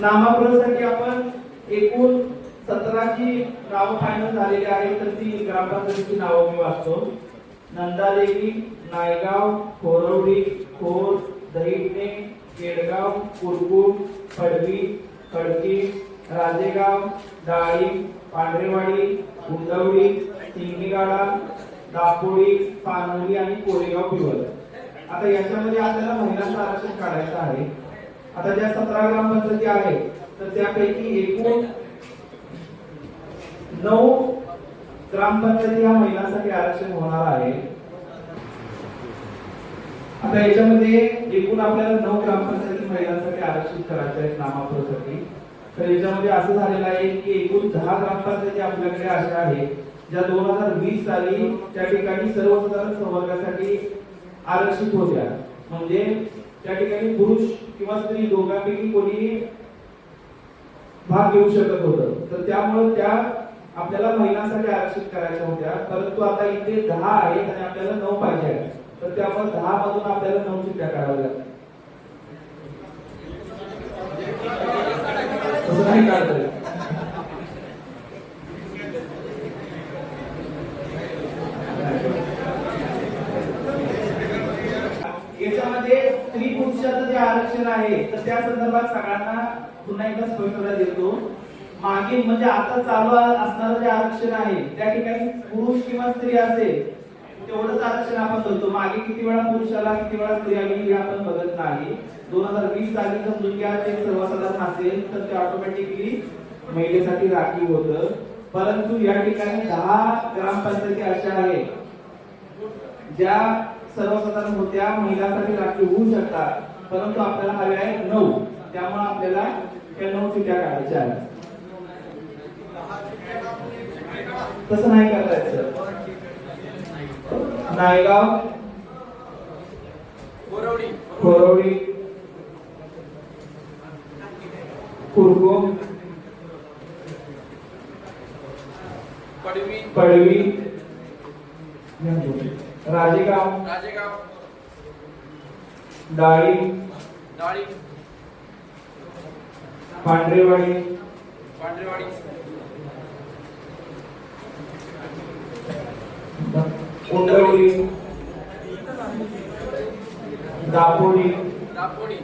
नामापुरासाठी आपण एकूण सतराची नावं फायनल झालेली आहेत. तर ती ग्रामपंचायतीची नावं मी वाचतो. नंदादेवी नायगाव खोरवडी खोर दहिटणे केडगाव कुरकुट पडवी खडकी राजेगाव डाळी पांढरेवाडी गुंडवडी सिंगीगाडा दापोडी पानोली आणि कोरेगाव पिवळ. आता याच्यामध्ये आपल्याला महिलांचं आरक्षण काढायचं आहे. आता ज्या सतरा ग्रामपंचायती आहेत तर त्यापैकी एकूण नऊ ग्रामपंचायती ह्या महिलांसाठी आरक्षण होणार आहे. आता याच्यामध्ये एकूण आपल्याला नऊ ग्रामपंचायती महिलांसाठी आरक्षित करायचे आहेत नामापुरासाठी. तर याच्यामध्ये असं झालेलं आहे की एकूण दहा ग्रामपंचायती आपल्याकडे अशा आहेत ज्या दोन हजार वीस साली त्या ठिकाणी सर्वसाधारण संवर्गासाठी आरक्षित होत्या. म्हणजे त्या ठिकाणी पुरुष किंवा स्त्री दोघांपैकी कोणी भाग घेऊ शकत होतं. तर त्यामुळे त्या आपल्याला महिलांसाठी आरक्षित करायच्या होत्या. परंतु आता इथे दहा आहेत आणि आपल्याला नऊ पाहिजे आहेत. तर त्यामुळे दहा मधून आपल्याला नऊ चिठ्ठ्या काढाव्या लागतात तसं नाही काढता येत. याच्यामध्ये स्त्री पुरुषाचं जे आरक्षण आहे तर त्या संदर्भात सगळ्यांना पुन्हा एकदा स्पष्टता देतो. मागे म्हणजे आता चालू असणारं जे आरक्षण आहे त्या ठिकाणी पुरुष किंवा स्त्री असेल तेवढंच आरक्षण आपण धरतो मागे किती वेळा पुरुषाला किती वेळा स्त्री आली हे आपण बघत नाही. दोन हजार वीस साली समजून घ्या ते सर्वसाधारण असेल तर ते ऑटोमॅटिकली महिलेसाठी राखीव होतं. परंतु या ठिकाणी दहा ग्रामपंचायती अशा आहेत ज्या सर्वसाधारण होत्या महिलांसाठी राखीव होऊ शकतात. परंतु आपल्याला हवे आहे नऊ. त्यामुळे आपल्याला त्या नऊ चिठ्ठ्या काढायच्या आहेत. तसं नाही करायचं. नायगाव. खोरवडी कुरगुम पडवी. पडवी. राजेगाव. राजेगाव. डाळी डाळी पांढरेवाडी पांढरेवाडी। उंडवली दापोडी दापोडी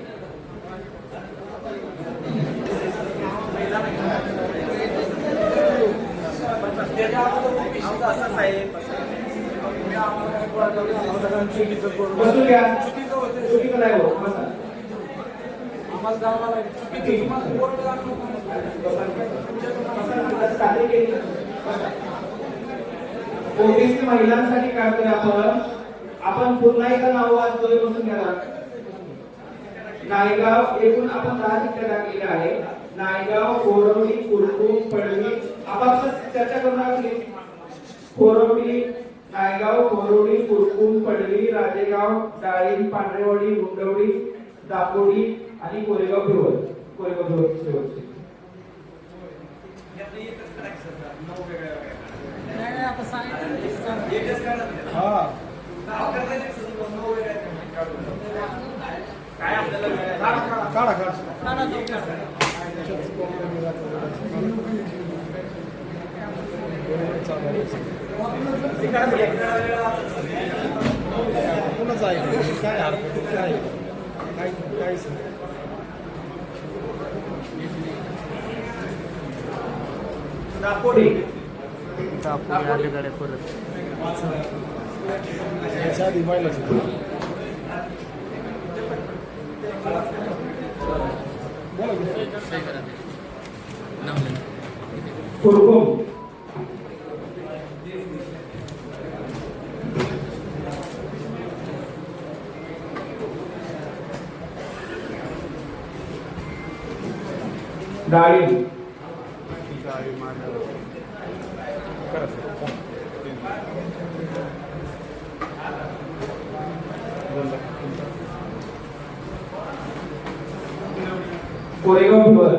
बसून घ्या चुकीचं नाही होत बसा. ओबीसी महिलांसाठी काय काढतोय आपण आपण पुन्हा एकदा नाव वाचतोय बसून घ्या नायगाव एकूण आपण दहा चिठ्ठ्या टाकलेल्या आहे नायगाव कोरवडी कुरकुम पडवी आपापसात चर्चा करू नका कोरवडी नायगाव कोरवडी कुरकुम पडली राजेगाव डाळिंब पांढरेवाडी गुंडवडी दापोडी आणि कोरेगाव पिवळ कोरेगाव पिवळ शेवटचे. काय आपल्याला पुन्हा जाईल काय हरकत काय काय काहीच नाही दापोडी अलीकडे परत याच्या आधी महिलाच कुरकुम। डाळिंब कोरेगाव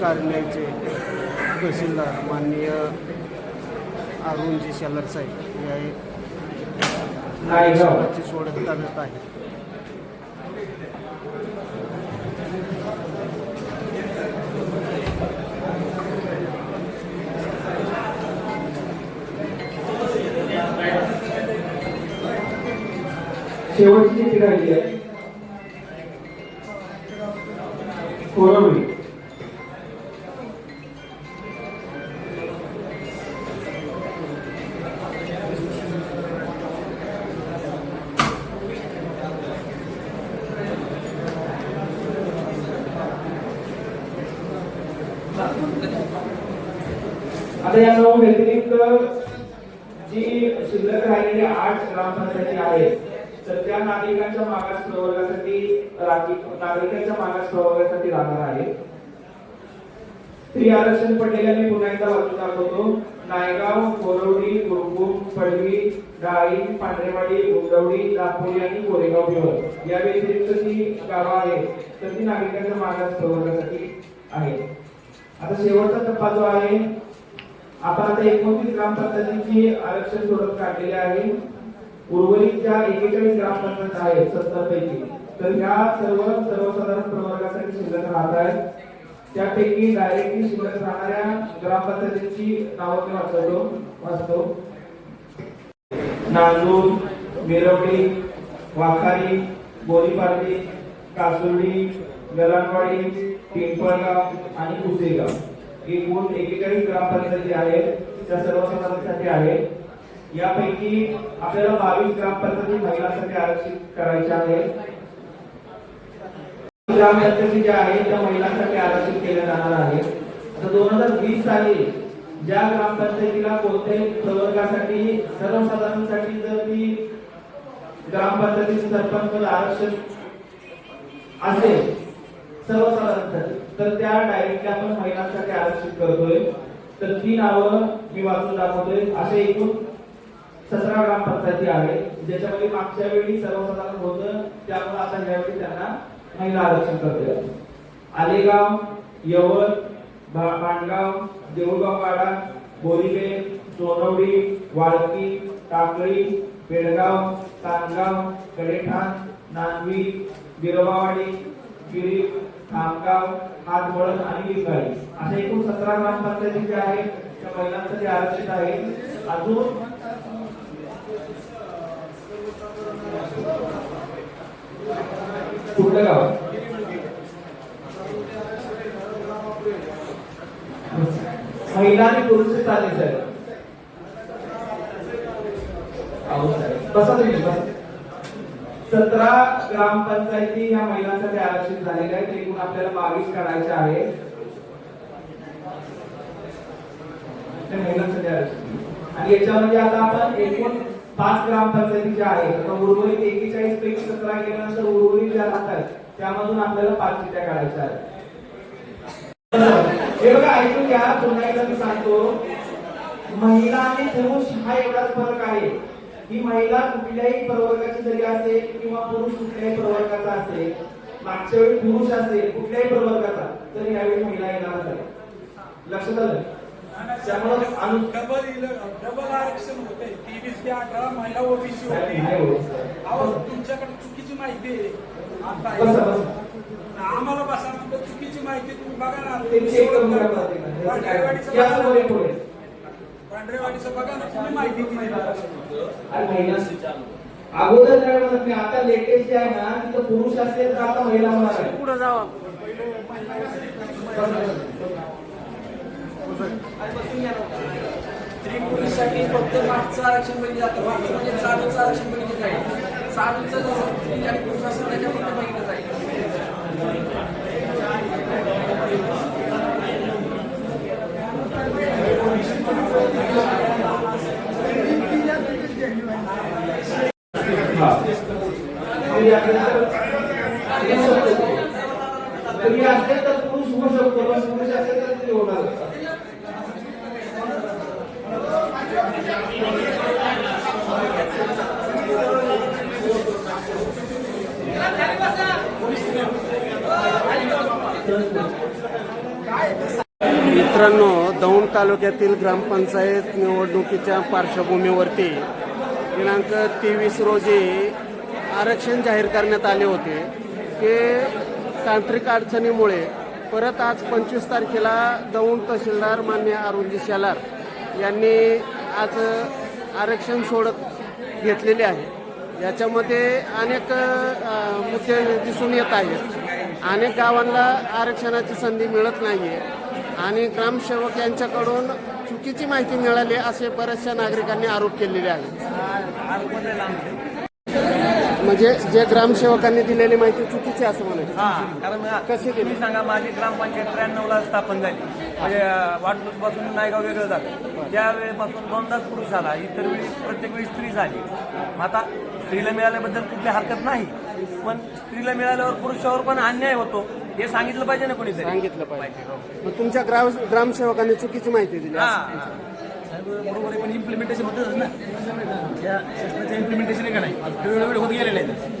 कार्यालयाचे तहसीलदार माननीय अरुणजी शेलार साहेब या नायगाव सोडत ताब्यात आहे शेवटची चिठ्ठी राहिली आहे कोरवडी ग्रामपंचायती आहेत. तर त्या नागरिकांच्या मागास प्रवर्गासाठी नागरिकांच्या मागास प्रवर्गासाठी राहणार आहे. स्त्री आरक्षण पडलेल्या मी पुन्हा एकदा वाचून दाखवतो. नायगाव कोरवडी गुरुकुम पडवी डाळी पांढरेवाडी उंडवडी दापोली आणि कोरेगाव भिवर या व्यतिरिक्त जी गावं आहेत तर ती नागरिकांच्या मागास प्रवर्गासाठी आहेत. आता शेवटचा टप्पा जो आहे आपण आता एकोणतीस ग्रामपंचायतींची आरक्षण सोडत काढलेले आहे. उर्वरित ज्या एकेचाळीस ग्रामपंचायत आहेत सत्तर पैकी. तर ह्या सर्व सर्वसाधारण प्रवर्गासाठी शिल्लक राहत आहेत. त्यापैकी डायरेक्टली शिल्लक राहणाऱ्या ग्रामपंचायतीची नावं मी वाचवतो वाचतो. नांदूर मिरवडी वाखारी बोरीपार्टी कासुर्डी गलानवाडी पिंपळगाव आणि कुसेगाव एकूण एकेचाळीस ग्रामपंचायती आहेत. त्या सर्वसाधारणसाठी आहेत. यापैकी आपल्याला बावीस ग्रामपंचायती महिलांसाठी आरक्षित करायच्या आहेत ग्रामपंचायती ज्या आहेत त्या महिलांसाठी आरक्षित केल्या जाणार आहेत. आता दोन हजार वीस साली ज्या ग्रामपंचायतीला कोणत्याही प्रवर्गासाठी सर्वसाधारणसाठी जर ती ग्रामपंचायतीचे सरपंच आरक्षण असेल सर्वसाधारणसाठी तर त्या डायरेक्टली आपण महिलांसाठी आरक्षित करतोय. तर ती नावं मी वाचून दाखवतोय. असे एकूण सतरा ग्रामपंचायती आहेत ज्याच्यामध्ये मागच्या वेळी सर्वसाधारण होतं त्यामुळे आता यावेळी त्यांना महिला आरक्षण करते आलेगाव यवत भांडगाव देऊळगाव देऊळगाववाडा बोरीबे सोनवडी वाळकी टाकळी बेळगाव तानगाव कडेठाण नांदवी बिरोबावाडी गिरी खामगाव हातवळण आणि विकाळी. अशा एकूण सतरा ग्रामपंचायती ज्या आहेत त्या महिलांसाठी आरक्षित आहे अजून कुठलं गाव? महिला आणि पुरुष चालेल साहेब, बसा तुम्ही सतरा ग्रामपंचायती ह्या महिलांसाठी आरक्षित झालेल्या आहेत एकूण आपल्याला बावीस करायचे आहेत त्या महिलांसाठी आरक्षित आणि याच्यामध्ये आता आपण एकूण पाच ग्रामपंचायती ज्या आहेत आता उर्वरित एकेचाळीस पैकी सतरा गेल्यानंतर उर्वरित ज्या राहतात त्यामधून आपल्याला पाच चिठ्ठ्या काढायच्या आहेत. हे बघा ऐकून घ्या पुन्हा एकदा मी सांगतो. महिला आणि पुरुष हा एवढाच फरक आहे ही महिला कुठल्याही प्रवर्गाची जरी असेल किंवा पुरुष कुठल्याही प्रवर्गाचा असेल मागच्या वेळी पुरुष असेल कुठल्याही प्रवर्गाचा तर यावेळी महिला येणार आहे लक्षात आलं? त्यामुळे डबल डबल आरक्षण होते तेवीस ते अठरा महिला ओबीसी होते. अहो तुमच्याकडे चुकीची माहिती आहे. आता. आम्हाला बसा म्हणतो चुकीची माहिती तुम्ही बघा ना. पांढरेवाडीचं बघा ना. तुम्ही माहिती दिली अगोदर काय म्हणत मी आता लेटेस्ट जे आहे ना तिथं पुरुष असेल तर आता महिला होणार आहे पुढे जावा. स्त्री पुरुषसाठी फक्त मागचं आरक्षण बघितलं जातं. मागचं म्हणजे चालूचं आरक्षण बघितलं जाईल चालूचं जसं स्त्री आणि पुरुष असं त्याच्या फक्त बघितलं जाईल हा. असते आपल्याला स्त्री असेल तर पुरुष होऊ शकतो पण पुरुष असेल तर स्त्री होणार मित्रांनो दौंड तालुक्यातील ग्रामपंचायत निवडणुकीच्या पार्श्वभूमीवरती दिनांक तेवीस रोजी आरक्षण जाहीर करण्यात आले होते. ते तांत्रिक अडचणीमुळे परत आज पंचवीस तारखेला दौंड तहसीलदार मान्य अरुणजी शेलार यांनी आज आरक्षण सोडत घेतलेले आहे. याच्यामध्ये अनेक मुद्दे दिसून येत आहेत. अनेक गावांना आरक्षणाची संधी मिळत नाही आहे आणि ग्रामसेवक यांच्याकडून चुकीची माहिती मिळाली असे बऱ्याचशा नागरिकांनी आरोप केलेले आहेत. म्हणजे जे ग्रामसेवकांनी दिलेली माहिती चुकीची असं म्हणायचं. हा कारण कशी तुम्ही सांगा माझी ग्रामपंचायत त्र्याण्णवला स्थापन झाली. म्हणजे वाटपूसपासून नायगाव वेगळं झालं. त्या वेळेपासून दोनदाच पुरुष आला इतर वेळी प्रत्येक वेळी स्त्री झाली. मग आता स्त्रीला मिळाल्याबद्दल कुठली हरकत नाही. पण स्त्रीला मिळाल्यावर पुरुषावर पण अन्याय होतो. हे सांगितलं पाहिजे ना कोणीतरी? सांगितलं पाहिजे. मग तुमच्या ग्राम ग्रामसेवकांनी चुकीची माहिती दिली. हा. बरोबर आहे पण इम्प्लिमेंटेशन होतच ना. या इम्प्लिमेंटेशन आहे का नाही? वेळोवेळी होत गेलेलं आहे.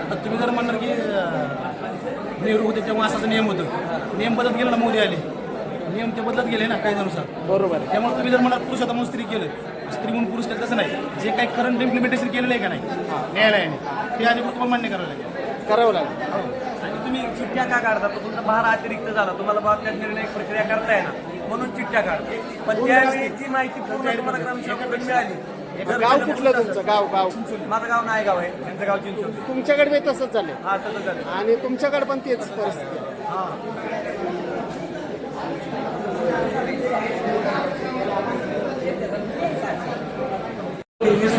आता तुम्ही जर म्हणणार की नेहरू होते तेव्हा असाच नियम होतं. नियम बदलत गेला ना मोदी आले. नियम ते बदलत गेले ना कायद्यानुसार. बरोबर त्यामुळे तुम्ही जर म्हणाल पुरुष होता म्हणून स्त्री केलं स्त्री म्हणून पुरुष केलं तसं नाही. जे काही करंट इम्प्लिमेंटेशन केलेलं आहे का नाही? न्यायालयाने. ते आधी तुम्हाला मान्य करावं लागेल. करावं लागेल. आणि तुम्ही चिठ्ठ्या का काढता? तुमचा भार अतिरिक्त झाला. तुम्हाला बाबतीत निर्णय प्रक्रिया करताय ना म्हणून चिठ्ठ्या काढता. पण त्यावेळी जी माहिती पूर्ण तुम्हाला मिळाली. गाव कुठलं तुमचं गाव गाव. माझं गाव नायगाव आहे. त्यांचं गाव चिंचोली तुमच्याकडे बी तसंच झालं हा तसं झालं आणि तुमच्याकडे पण तेच परिस्थिती आहे.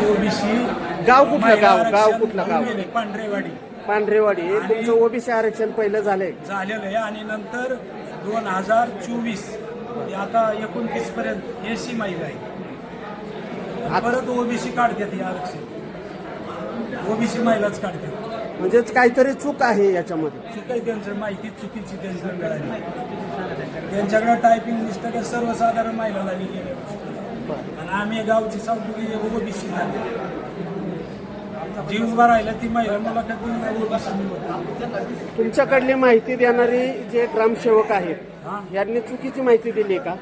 ओबीसी गाव कुठलं गाव? गाव कुठलं गाव? पांढरेवाडी. पांढरेवाडी. तुमचं ओबीसी आरक्षण पहिलं झालंय. झालेलं आहे. आणि नंतर दोन हजार चोवीस आता एकोणतीस पर्यंत एसी महिला आहे. परत ओबीसी काढतात हे आरक्षण. ओबीसी महिलाच काढतात. म्हणजेच काहीतरी चूक आहे याच्यामध्ये. चुकाई त्यांचं माहिती चुकीची त्यांचं मिळाली. त्यांच्याकडे टायपिंग लिस्ट काय सर्वसाधारण महिलाला लिहिलेलं आणि आम्ही गावची सावटी ओबीसी झाली. जीव उभा राहिला ती महिला मला कधी ओबीसी निवडली तुमच्याकडली माहिती देणारी जे ग्रामसेवक आहेत हा. यांनी चुकीची माहिती दिली का?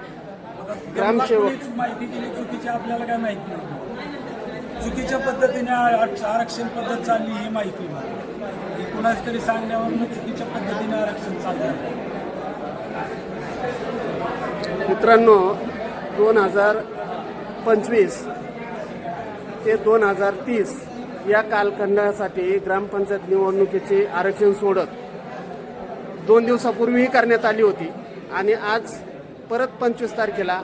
ग्रामसेवक. माहिती दिली चुकीची आपल्याला काय माहिती नाही. चुकीच्या पद्धतीने आरक्षण पद्धत चालली ही माहिती. नाही कुणाच तरी सांगण्यावरून चुकीच्या पद्धतीने आरक्षण चाललं मित्रांनो दोन हजार पंचवीस ते दोन हजार तीस या कालखंडासाठी ग्रामपंचायत निवडणुकीचे आरक्षण सोडत दोन दिवसापूर्वीही करण्यात आली होती आणि आज परत पंचवीस तारखेला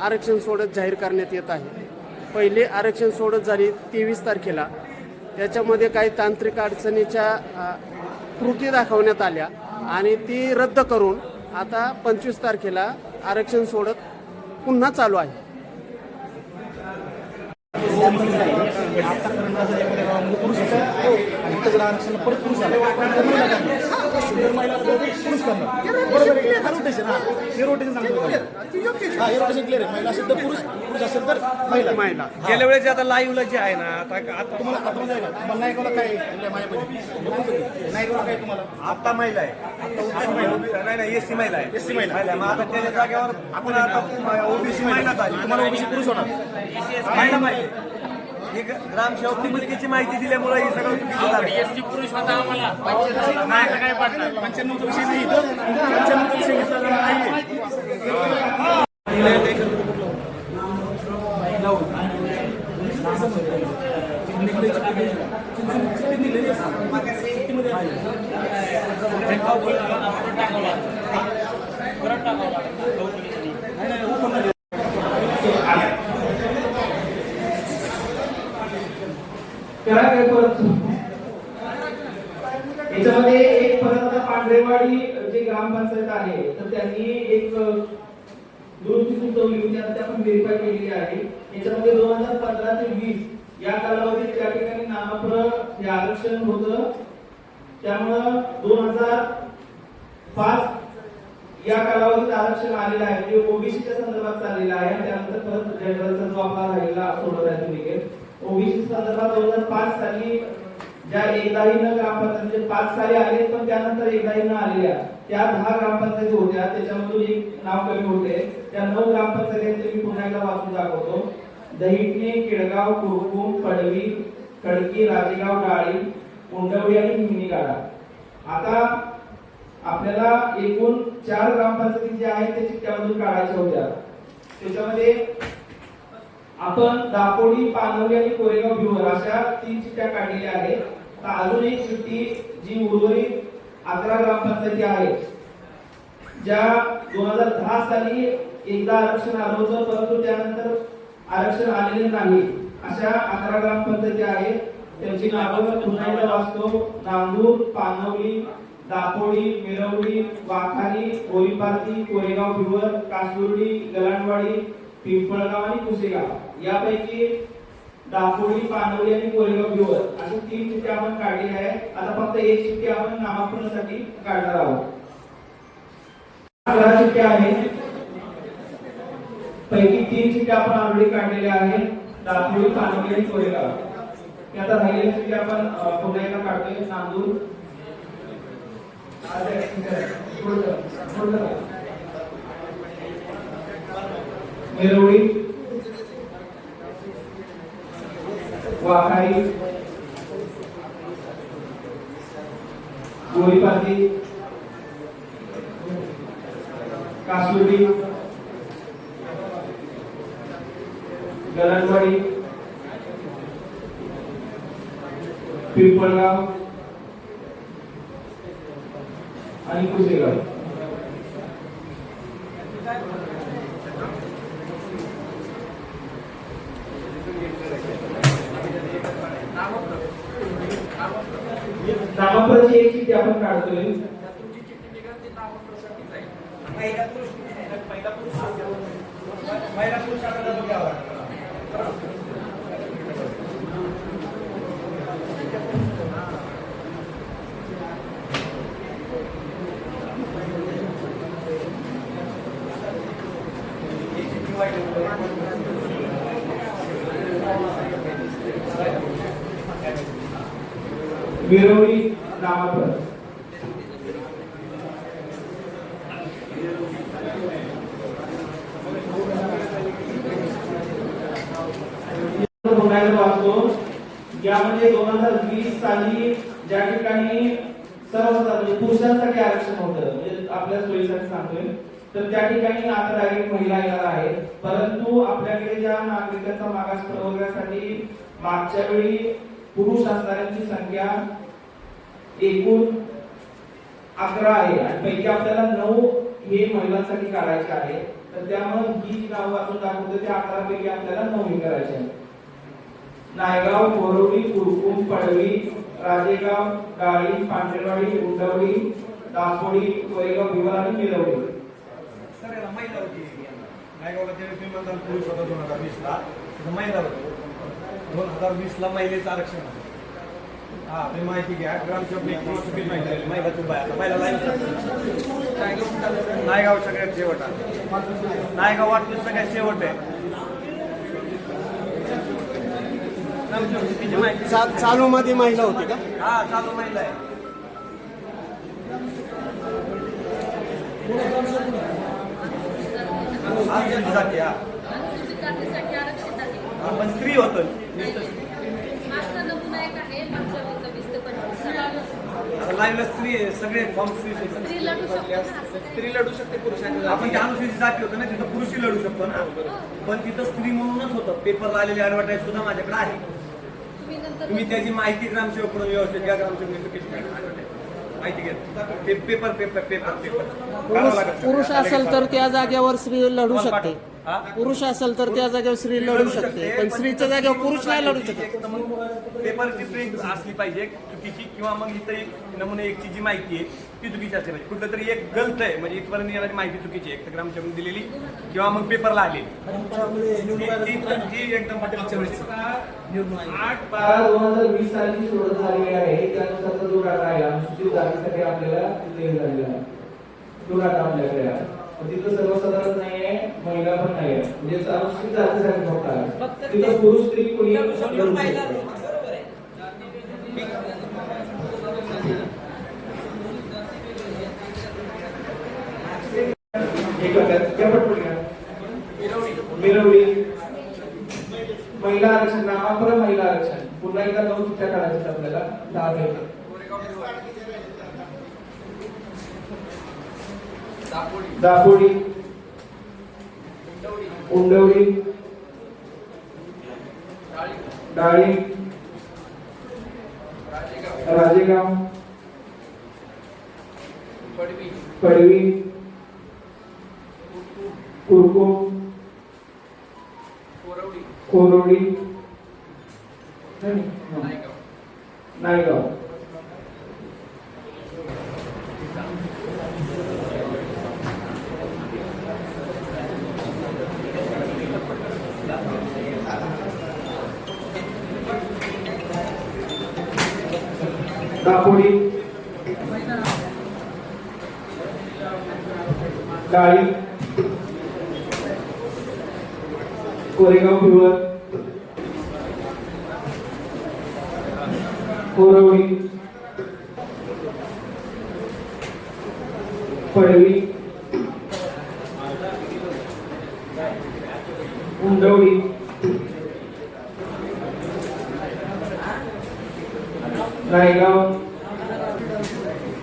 आरक्षण सोडत जाहीर करण्यात येत आहे. पहिले आरक्षण सोडत झाली तेवीस तारखेला. त्याच्यामध्ये काही तांत्रिक अडचणीच्या कृती दाखवण्यात आल्या आणि ती रद्द करून आता पंचवीस तारखेला आरक्षण सोडत पुन्हा चालू आहे पुरुष असेल आणि इथं जर आरक्षण परत पुरुष तर महिला महिला पुरुष करणार बरोबर आहे हा रोटेशन हा हे रोटेशन सांगतो हा हे रोटेशन क्लिअर आहे महिला असेल तर पुरुष पुरुष असेल तर महिला. महिला गेल्या वेळेस आता लाईव्हला जे आहे ना आता आता तुम्हाला आता म्हणजे आहे का तुम्हाला नायकाला काय आहे? काय आहे तुम्हाला? आता महिला आहे. नाही नाही एससी महिला आहे. SC महिला. मग आता त्याच्या जागेवर आपण आता ओबीसी महिला झाली. तुम्हाला ओबीसी पुरुष होणार. महिला माहिती ही ग्रामसेवक मुलगीची माहिती दिल्यामुळे हे सगळं चुकीचं झालं एसटी पुरुष होता आम्हाला नाही काय पाठणार पंच्याण्णवचा विषय नाही इथं पंच्याण्णवचा विषय घेतला जाणार नाहीये करा काय परत याच्यामध्ये एक परत आता पांढरेवाडी जे ग्रामपंचायत आहे तर त्यांनी एक अ, दुरुस्ती सुचवली होती आता ते आपण व्हेरीफाय केलेली आहे. याच्यामध्ये दोन हजार पंधरा ते वीस या कालावधीत त्या ठिकाणी नाममात्र हे आरक्षण होतं. त्यामुळं दोन हजार पाच या कालावधीत आरक्षण आलेलं आहे. म्हणजे ओबीसीच्या संदर्भात चाललेलं आहे. त्यानंतर परत जनरलचा जो आपला राहिलेला सोडत आहे तुम्ही ओबीसी संदर्भात दोन हजार पाच साली ज्या एकदाही न ग्रामपंचायत म्हणजे पाच साली आले पण त्यानंतर एकदाही न आलेल्या त्या दहा ग्रामपंचायती होत्या. त्याच्यामधून एक नाव कमी होते. त्या नऊ ग्रामपंचायतीचे मी पुन्हा एकदा वाचून दाखवतो. दहिटणे केडगाव कुरकुम पडवी खडकी राजेगाव डाळी कोंडवळी आणि हिंगणीगाडा. आता आपल्याला एकूण चार ग्रामपंचायती ज्या आहेत त्या चिठ्ठ्यामधून काढायच्या होत्या. त्याच्यामध्ये आपण दापोडी पानवली आणि कोरेगाव भिवर अशा तीन चिठ्ठ्या काढलेल्या आहेत. तर अजून एक चिठ्ठी जी उर्वरित अकरा ग्रामपंचायती आहे ज्या दोन हजार दहा साली एकदा आरक्षण आलं होतं परंतु त्यानंतर आरक्षण आलेले नाही. अशा अकरा ग्रामपंचायती आहेत. त्यांची नावं पुन्हा एकदा वाचतो. नांदूर पानवली दापोडी मिरवली वाखारी ओरीपारती कोरेगाव भिवर कासुर्डी गलांडवाडी पिंपळगाव आणि कुसेगाव. यापैकी दापोडी पानवली आणि कोरेगाव भिवर अशी तीन चिठ्ठी आपण काढली आहे आता फक्त एक चिठ्ठी आपण नामांकनासाठी काढणार आहोत. चिठ्ठ्या आहेत. पैकी तीन चिठ्ठ्या आपण ऑलरेडी काढलेल्या आहेत. दापोडी पानवली आणि कोरेगाव. आता राहिलेल्या चिठ्ठ्या आपण पुन्हा एकदा काढतोय. नांदूर मिरवडी वाखारी. गोळीपाती कासुर्डी गरणवाडी पिंपळगाव. आणि कुसेगाव. नामांकनाची एक चिठ्ठी आपण काढतोय. तुमची चिठ्ठी निघाल ते नामपत्रासाठीच आहे मिरवली नामांकन पुन्हा एकदा वाचतो यामध्ये दोन हजार वीस साली ज्या ठिकाणी सर्व म्हणजे पुरुषांसाठी आरक्षण होतं म्हणजे आपल्या सोयीसाठी सांगतोय तर त्या ठिकाणी आता डायरेक्ट महिला येणार आहे परंतु आपल्याकडे ज्या नागरिकांचा मागास प्रवर्गासाठी मागच्या वेळी पुरुष असणाऱ्यांची संख्या एकूण अकरा आहे. आणि पैकी आपल्याला नऊ हे महिलांसाठी काढायचे आहे. तर त्यामुळे ही जी नावं वाचून दाखवतो त्या अकरा पैकी आपल्याला नऊ हे करायचे आहे नायगाव कोरवली कुरकुम पडवी राजेगाव डाळी पांढरेवाडी उंडवडी दापोडी कोरेगाव भिवर आणि मिरवली सर याला महिला होती. नायगावला ज्यावेळेस मी पुरुष होता दोन हजार वीसला. तिथं महिला होतो. दोन हजार वीसला महिलेचं आरक्षण होतं. हा ते माहिती घ्या. ग्रामसेवक एक माहिती महिला. चुका आहे आता. महिला लाईन नायगाव सगळ्यात शेवट आहे. नायगाव वाटलं सगळ्यात शेवट आहे ग्रामसेवक चुकीची माहिती चा- चालू मध्ये महिला होती का? हा चालू महिला आहे. हा, त्यांच्यासाठी, हा. अनुसूचित जातीसाठी आरक्षित आहे. हा, पण स्त्री होतं नुसतं मागचा नमुना एक आहे मागच्या वेळेचा वीस ते पंचवीस साला. आता लाईव्हला स्त्री सगळे स्त्री लढू शकते ना. स्त्री लढू शकते पुरुषांच्या आपण त्या अनुसूचित जाती होतं ना तिथं पुरुषही लढू शकतो ना. पण तिथं स्त्री म्हणूनच होतं. पेपरला आलेली ऍडव्हर्टाईज सुद्धा माझ्याकडे आहे. तुम्ही त्याची माहिती ग्रामसेवक म्हणून व्यवस्थित घ्या ग्रामसेवक. माहिती घ्या. पेपर पेपर पेपर पेपर पुरुष असेल तर त्या जागेवर स्त्री लढू शकते? पुरुष असेल तर त्या जागेवर स्त्री लढू शकते. पण स्त्रीच्या जागेवर पुरुष नाही लढू शकत. एक मग पेपरची प्रिंट असली पाहिजे चुकीची किंवा मग इतर एक नमुने एकची जी माहिती आहे ती चुकीची असली पाहिजे. कुठलं तरी एक गलत आहे म्हणजे इथपर्यंत येणारी माहिती चुकीची आहे. एक ग्रामसेवक दिलेली किंवा मग पेपरला आलेली. एकदम आठ बारा दोन हजार वीस साली सोडत झालेली आहे. त्यानुसार जो डाटा आहे अनुसूचित जातीसाठी आपल्याला दिले झालेला आहे. तो डाटा आपल्याकडे आहे. तिथं सर्वसाधारण नाही आहे महिला पण नाही आहे. म्हणजे अनुसूचित जातीसाठी फक्त आहे. तिथं पुरुष स्त्री कोणी करू शकतो. एक मिनिट, घ्या पटपट घ्या. मिरवली महिला आरक्षण नामापर महिला आरक्षण. पुन्हा एकदा दोन चिठ्ठ्या काढायच्या आपल्याला. दहा मिनिटं. दापोडी. उंडवडी डाळी राजेगाव पडवी कुरकुम कोरोडी नायगाव. दापोडी काळी. कोरेगाव पिवळ. कोरवडी. पडवी उंडवडी रायगाव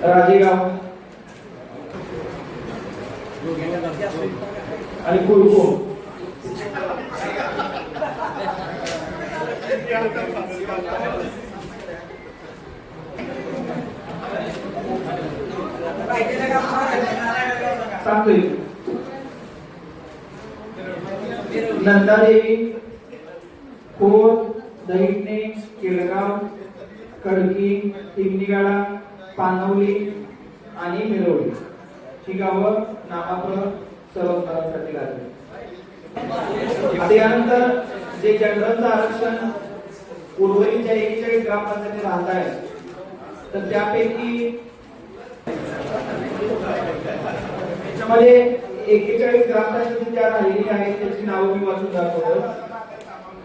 राजेगाव आणि कुरकुम सांगतोय नंदादेवी खोर दहिटणे केळगाव कडकी टिंगलीगाडा पानवली आणि मिळवली ही गावं नामापर सर्व लागली. आता यानंतर जे जनरलचं आरक्षण उर्वरितच्या एकेचाळीस ग्रामपंचायती राहत आहे तर त्यापैकी त्याच्यामध्ये एकेचाळीस ग्रामपंचायती ज्या राहिलेली आहेत त्याची नावं मी वाचून दाखवतो.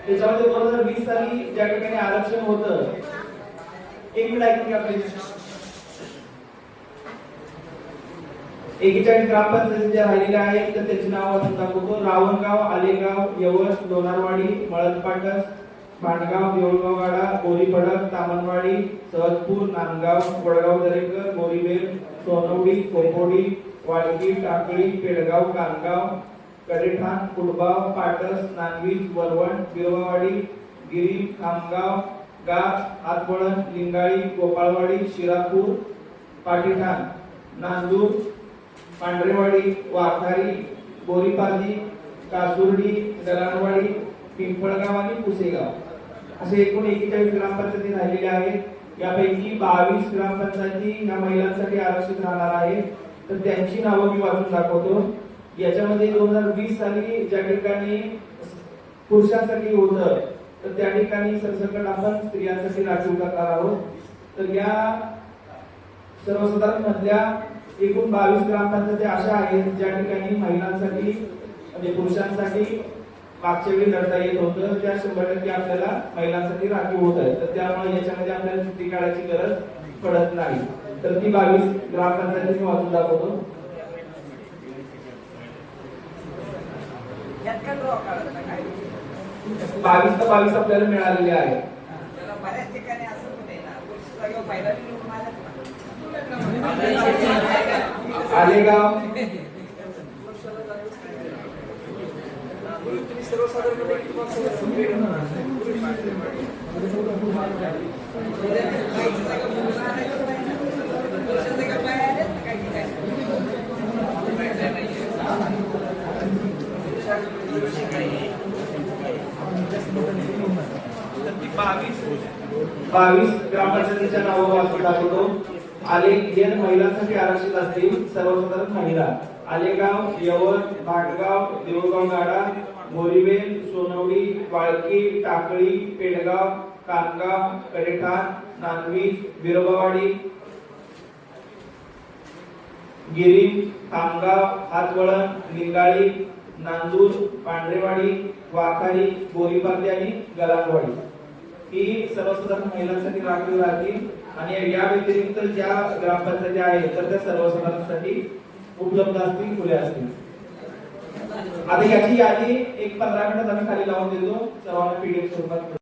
त्याच्यामध्ये दोन हजार वीस साली ज्या ठिकाणी आरक्षण होतं एक मिनिट ऐकून घ्या एकेचाळीस ग्रामपंचायती ज्या राहिलेल्या आहेत तर त्याची नाव असं दाखवतो रावणगाव आलेगाव यवस लोणारवाडी मळदपाटस भांडगाव देऊळगाववाडा बोरीपडक तामनवाडी सहजपूर नांदगाव वडगाव दरेकर बोरीबेल सोनवडी कोंबोडी वाळकी टाकळी पेडगाव कानगाव कडेठाण कुडबाव पाटस नांदवीज वरवण बिरवावाडी गिरी खामगाव गाव आतवळण लिंगाळी गोपाळवाडी शिरापूर पाटीठाण नांदूर पांढरेवाडी वाखारी बोरीपाली कासुर्डी दलानवाडी पिंपळगाव आणि पुसेगाव असे एकूण एकेचाळीस ग्रामपंचायती राहिलेल्या आहेत. यापैकी बावीस ग्रामपंचायती ह्या महिलांसाठी आरक्षित राहणार आहे तर त्यांची नावं मी वाचून दाखवतो. याच्यामध्ये दोन हजार वीस साली ज्या ठिकाणी पुरुषांसाठी होतं तर त्या ठिकाणी सरसकट आपण स्त्रियांसाठी राखीव करणार आहोत. तर या सर्वसाधारण मधल्या एकूण बावीस ग्रामपंचायती अशा आहेत ज्या ठिकाणी महिलांसाठी म्हणजे पुरुषांसाठी मागच्या वेळी लढता येत होतं त्या शंभर टक्के आपल्याला महिलांसाठी राखीव होत आहे तर त्यामुळे याच्यामध्ये आपल्याला सुट्टी काढायची गरज पडत नाही. तर ती बावीस ग्रामपंचायती मी वाचून दाखवतो. बावीस तर बावीस आपल्याला मिळालेले आहे. आलेगाव बावीस ग्रामपंचायतीच्या नावावर आपण टाकतो आले महिलांसाठी आरक्षित असतील सर्वसाधारण महिला. आलेगाव यवत भाटगाव देऊळगाव गाडा मोरीबेल सोनवडी वाळकी टाकळी पेडगाव कानगाव कडेठाण नांदवी बिरोबावाडी गिरी खामगाव हातवळण निंगाळी नांदूर पांढरेवाडी वाखारी बोरीपार्टी आणि गलांगवाडी. की सर्वसाधारण महिलांसाठी राखीव राहतील आणि या व्यतिरिक्त ज्या ग्रामपंचायती आहेत तर त्या सर्वसाधारणसाठी उपलब्ध असतील खुल्या असतील. आता याची यादी एक पंधरा मिनिटात आम्ही खाली लावून देतो. सर्वांना पीडीएफ स्वरूपात